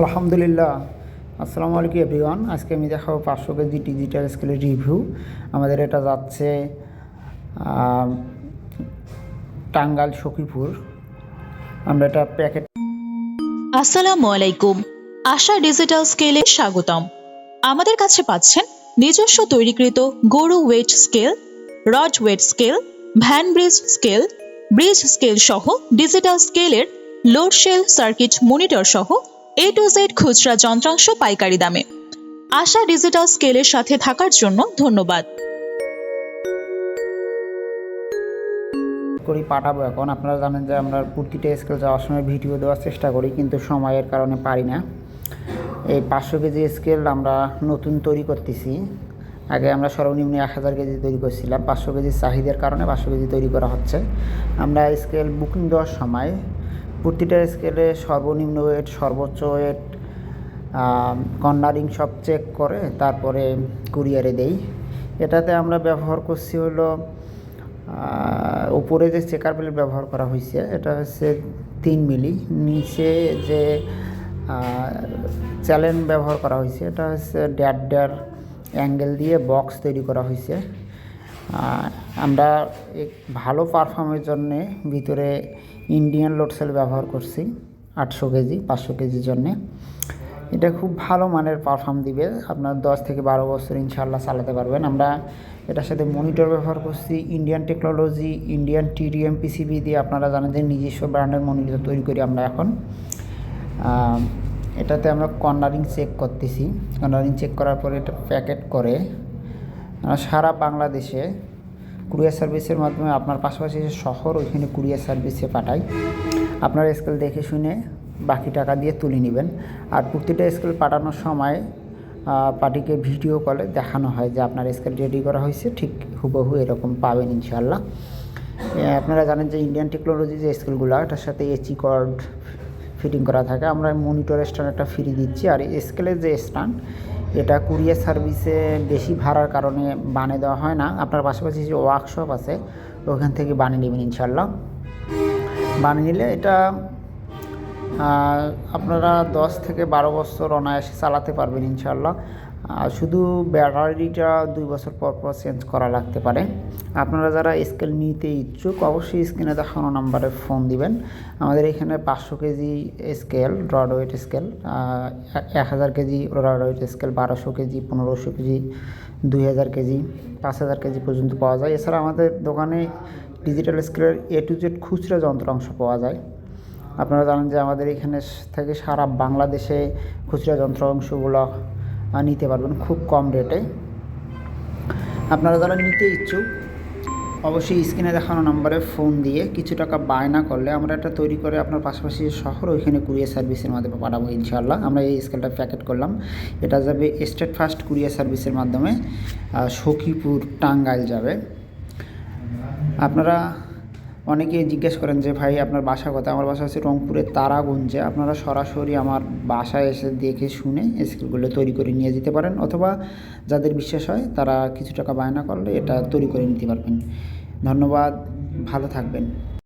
আলহামদুলিল্লাহ। আসসালামু আলাইকুম এভরিওয়ান। আজকে আমি দেখাবো পাঁচশো কেজি ডিজিটাল স্কেলের রিভিউ। আমাদের এটা যাচ্ছে টাঙ্গাল সখীপুর। আমরা এটা প্যাকেট আসসালামু আলাইকুম। আশা ডিজিটাল স্কেলে স্বাগতম। আমাদের কাছে পাচ্ছেন নিজস্ব তৈরিকৃত গরু weight scale, rod weight scale, van bridge scale bridge scale সহ ডিজিটাল স্কেলের লোড শেল সার্কিট মনিটর সহ এ টু জেড খুচরা যন্ত্রাংশ পাইকারি দামে। আশা ডিজিটাল স্কেলের সাথে থাকার জন্য ধন্যবাদ। করি পাঠাবো এখন। আপনারা জানেন যে আমরা প্রতিটা স্কেল যাওয়ার সময় ভিডিও দেওয়ার চেষ্টা করি, কিন্তু সময়ের কারণে পারি না। এই পাঁচশো কেজি স্কেল আমরা নতুন তৈরি করতেছি। আগে আমরা সর্বনিম্ন এক হাজার কেজি তৈরি করছিলাম। পাঁচশো কেজি চাহিদার কারণে পাঁচশো কেজি তৈরি করা হচ্ছে। আমরা স্কেল বুকিং দেওয়ার সময় প্রতিটা স্কেলে সর্বনিম্ন ওয়েট সর্বোচ্চ ওয়েট কর্নারিং সব চেক করে তারপরে কুরিয়ারে দেই। এটাতে আমরা ব্যবহার করছি হলো উপরে যে চেকার প্লেট ব্যবহার করা হয়েছে এটা হচ্ছে তিন মিলি। নিচে যে চ্যালেন ব্যবহার করা হয়েছে এটা হচ্ছে ড্যাড ড্যার অ্যাঙ্গেল দিয়ে বক্স তৈরি করা হয়েছে আমরা ভালো পারফর্মের জন্যে ভিতরে ইন্ডিয়ান লোড সেল ব্যবহার করছি, আটশো কেজি, পাঁচশো কেজির জন্যে। এটা খুব ভালো মানের পারফর্ম দিবে। আপনার দশ থেকে বারো বছর ইনশাল্লাহ চালাতে পারবেন। আমরা এটার সাথে মনিটর ব্যবহার করছি। Indian technology Indian TDM PCB দিয়ে আপনারা জানেন যে নিজস্ব ব্র্যান্ডের মনিটর তৈরি করি আমরা এখন। এটাতে আমরা কর্নারিং চেক করতেছি। কর্নারিং চেক করার পরে এটা প্যাকেট করে। সারা বাংলাদেশে কুরিয়ার সার্ভিসের মাধ্যমে আপনার পাশাপাশি যে শহর, ওইখানে কুরিয়ার সার্ভিসে পাঠাই। আপনার স্কেল দেখে শুনে বাকি টাকা দিয়ে তুলে নেবেন। আর প্রতিটা স্কেল পাঠানোর সময় পার্টিকে ভিডিও কলে দেখানো হয় যে আপনার স্কেল রেডি করা হয়েছে, ঠিক হুবহু এরকম পাবেন ইনশাল্লাহ আপনারা জানেন যে ইন্ডিয়ান টেকনোলজি যে স্কেলগুলো এটার সাথে এচি কর্ড ফিটিং করা থাকে। আমরা মনিটর স্ট্যান্ড একটা ফ্রি দিচ্ছি। আর স্কেলের যে স্ট্যান্ড এটা কুরিয়ার সার্ভিসে বেশি ভাড়ার কারণে বানিয়ে দেওয়া হয় না। আপনার পাশাপাশি যে ওয়ার্কশপ আছে, ওখান থেকে বানিয়ে নেবেন ইনশাল্লাহ বানিয়ে নিলে এটা আপনারা দশ থেকে বারো বছর অনায়াসে চালাতে পারবেন ইনশাল্লাহ শুধু ব্যাটারিটা দুই বছর পর পর চেঞ্জ করা লাগতে পারে। আপনারা যারা স্কেল নিতে ইচ্ছুক, অবশ্যই স্ক্রিনে দেখানো নাম্বারে ফোন দিবেন। আমাদের এখানে পাঁচশো kg scale rod weight scale এক হাজার কেজি রড ওয়েট স্কেল বারোশো কেজি, পনেরোশো কেজি, দুই হাজার কেজি, পাঁচ হাজার কেজি পর্যন্ত পাওয়া যায়। এছাড়া আমাদের দোকানে ডিজিটাল স্কেলের এ টু জেড খুচরা যন্ত্রাংশ পাওয়া যায়। আপনারা জানেন যে আমাদের এখানে থেকে সারা বাংলাদেশে খুচরা যন্ত্রাংশগুলো নিতে পারবেন খুব কম রেটে। আপনারা যারা নিতে ইচ্ছুক, অবশ্যই স্ক্রিনে দেখানো নাম্বারে ফোন দিয়ে কিছু টাকা বায়না করলে আমরা এটা তৈরি করে আপনার পাশাপাশি শহর ওইখানে কুরিয়ার সার্ভিসের মাধ্যমে পাঠাবো ইনশাল্লাহ আমরা এই স্কেলটা প্যাকেট করলাম। এটা যাবে স্টেট ফার্স্ট কুরিয়ার সার্ভিসের মাধ্যমে সখীপুর টাঙ্গাইল যাবে। আপনারা অনেকে জিজ্ঞেস করেন যে, ভাই, আপনার বাসা কথা আমার বাসা হচ্ছে রংপুরের তারাগঞ্জে। আপনারা সরাসরি আমার বাসায় এসে দেখে শুনে স্কিলগুলো তৈরি করে নিয়ে যেতে পারেন অথবা যাদের বিশ্বাস হয় তারা কিছু টাকা বায়না করলে এটা তৈরি করে নিতে পারবেন। ধন্যবাদ, ভালো থাকবেন।